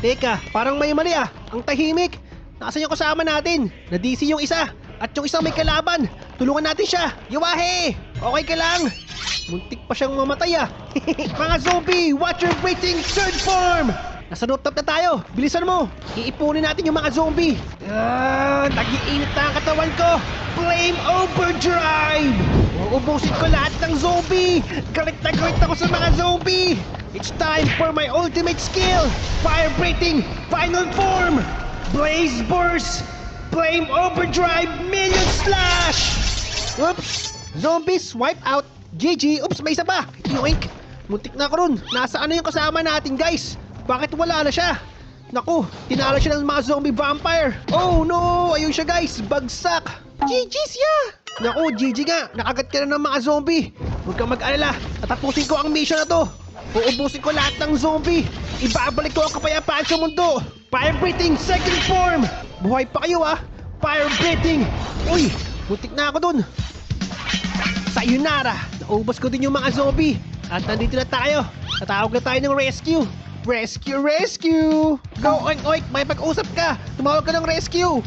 Teka, parang may mali ah. Ang tahimik. Nasaan yung kasama natin? Na-DC yung isa. At yung isang may kalaban. Tulungan natin siya. Yawahe! Okay ka lang? Muntik pa siyang mamatay ah. Mga zombie, watch your breathing third form! Nasa rooftop na tayo. Bilisan mo. Iipunin natin yung mga zombie. Ah, nag-iinit na ang katawan ko. Flame overdrive! Uubusin ko lahat ng zombie! Galit na galit ako sa mga zombie! It's time for my ultimate skill! Fire breathing final form! Blaze burst! Flame overdrive million slash! Oops! Zombies wipe out! GG! Oops, may isa pa! Yoink! Muntik na ako ron! Nasaan na yung kasama natin guys? Bakit wala na siya? Naku, tinalo siya ng mga zombie vampire! Oh no! Ayun siya guys! Bagsak! GG siya! Naku, GG nga! Nakagat ka na ng mga zombie! Huwag kang mag-alala! Tatapusin ko ang mission na to! Uubusin ko lahat ng zombie! Ibabalik ko ang kapayapaan sa mundo! Fire breathing second form! Buhay pa kayo ah! Fire breathing! Uy! Muntik na ako dun! Sayonara! Naubos ko din yung mga zombie! At nandito na tayo! Tatawag na tayo ng rescue! Rescue! Rescue! Go oink oink! May pag-usap ka! Tumawag ka ng rescue!